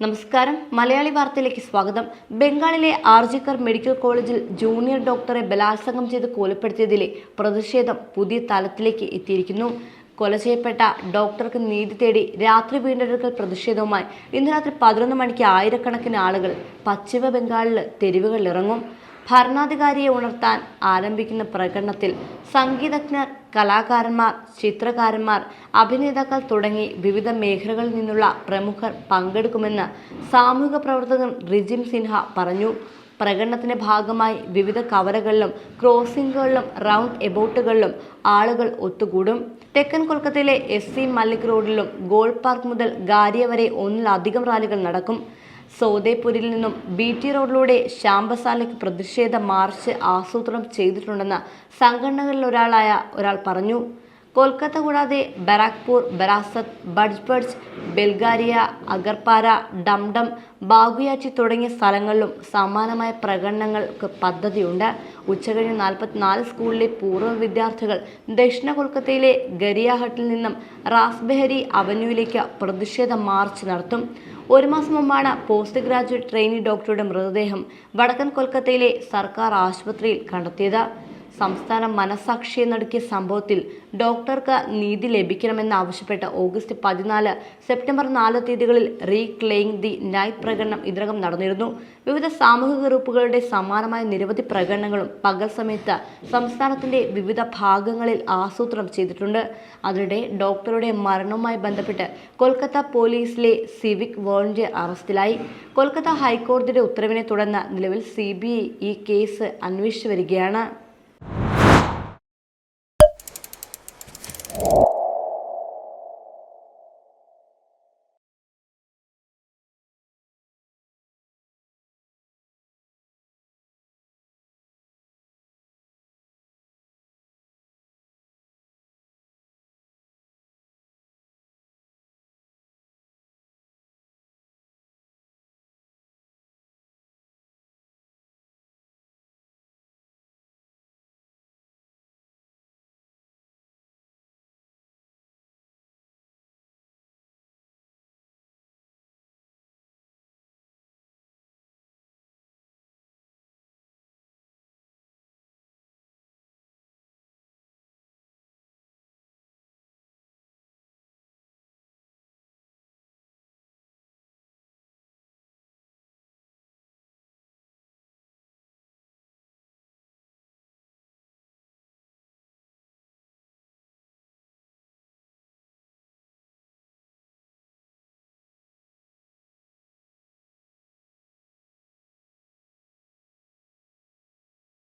നമസ്കാരം. മലയാളി വാർത്തയിലേക്ക് സ്വാഗതം. ബംഗാളിലെ ആർജിക്കർ മെഡിക്കൽ കോളേജിൽ ജൂനിയർ ഡോക്ടറെ ബലാത്സംഗം ചെയ്ത് കൊലപ്പെടുത്തിയതിലെ പ്രതിഷേധം പുതിയ തലത്തിലേക്ക് എത്തിയിരിക്കുന്നു. കൊല ചെയ്യപ്പെട്ട ഡോക്ടർക്ക് നീതി തേടി രാത്രി വീണ്ടെടുക്കൽ പ്രതിഷേധവുമായി ഇന്ന് രാത്രി പതിനൊന്ന് മണിക്ക് ആയിരക്കണക്കിന് ആളുകൾ പശ്ചിമ ബംഗാളിൽ തെരുവുകളിൽ ഇറങ്ങും ഭരണാധികാരിയെ ഉണർത്താൻ ആരംഭിക്കുന്ന പ്രകടനത്തിൽ സംഗീതജ്ഞർ കലാകാരന്മാർ ചിത്രകാരന്മാർ അഭിനേതാക്കൾ തുടങ്ങി വിവിധ മേഖലകളിൽ നിന്നുള്ള പ്രമുഖർ പങ്കെടുക്കുമെന്ന് സാമൂഹിക പ്രവർത്തകൻ റിജിം സിൻഹ പറഞ്ഞു. പ്രകടനത്തിന്റെ ഭാഗമായി വിവിധ കവലകളിലും ക്രോസിംഗുകളിലും റൗണ്ട് എബൌട്ടുകളിലും ആളുകൾ ഒത്തുകൂടും. തെക്കൻ കൊൽക്കത്തയിലെ എസ് സി മല്ലിക് റോഡിലും ഗോൾ പാർക്ക് മുതൽ ഗാരിയ വരെ ഒന്നിലധികം റാലികൾ നടക്കും. സോദേപൂരിൽ നിന്നും ബി ടി റോഡിലൂടെ ശാംബസാലയ്ക്ക് പ്രതിഷേധ മാർച്ച് ആസൂത്രണം ചെയ്തിട്ടുണ്ടെന്ന് സംഘടനകളിൽ ഒരാളായ ഒരാൾ പറഞ്ഞു. കൊൽക്കത്ത കൂടാതെ ബരാക്പൂർ ബരാസത്ത് ബഡ്ജ്ബഡ്ജ് ബെൽഗാരിയ അഗർപാര ഡംഡം ബാഗുയാച്ചി തുടങ്ങിയ സ്ഥലങ്ങളിലും സമാനമായ പ്രകടനങ്ങൾക്ക് പദ്ധതിയുണ്ട്. ഉച്ചകഴിഞ്ഞ് നാൽപ്പത്തിനാല് സ്കൂളിലെ പൂർവ വിദ്യാർത്ഥികൾ ദക്ഷിണ കൊൽക്കത്തയിലെ ഗരിയാഹട്ടിൽ നിന്നും റാസ്ബെഹരി അവന്യൂവിലേക്ക് പ്രതിഷേധ മാർച്ച് നടത്തും. ഒരു മാസം മുമ്പാണ് പോസ്റ്റ് ഗ്രാജുവേറ്റ് ട്രെയിനി ഡോക്ടറുടെ മൃതദേഹം വടക്കൻ കൊൽക്കത്തയിലെ സർക്കാർ ആശുപത്രിയിൽ കണ്ടെത്തിയത്. സംസ്ഥാനം മനസാക്ഷിയെ നടുക്കിയ സംഭവത്തിൽ ഡോക്ടർക്ക് നീതി ലഭിക്കണമെന്നാവശ്യപ്പെട്ട് ഓഗസ്റ്റ് പതിനാല് സെപ്റ്റംബർ നാല് തീയതികളിൽ റീക്ലെയിങ് ദി നൈറ്റ് പ്രകടനം ഇതിനകം നടന്നിരുന്നു. വിവിധ സാമൂഹിക ഗ്രൂപ്പുകളുടെ സമാനമായ നിരവധി പ്രകടനങ്ങളും പകൽ സമയത്ത് സംസ്ഥാനത്തിന്റെ വിവിധ ഭാഗങ്ങളിൽ ആസൂത്രണം ചെയ്തിട്ടുണ്ട്. അതിനിടെ ഡോക്ടറുടെ മരണവുമായി ബന്ധപ്പെട്ട് കൊൽക്കത്ത പോലീസിലെ സിവിക് വോളണ്ടിയർ അറസ്റ്റിലായി. കൊൽക്കത്ത ഹൈക്കോടതിയുടെ ഉത്തരവിനെ തുടർന്ന് നിലവിൽ സി ഈ കേസ് അന്വേഷിച്ചു വരികയാണ്.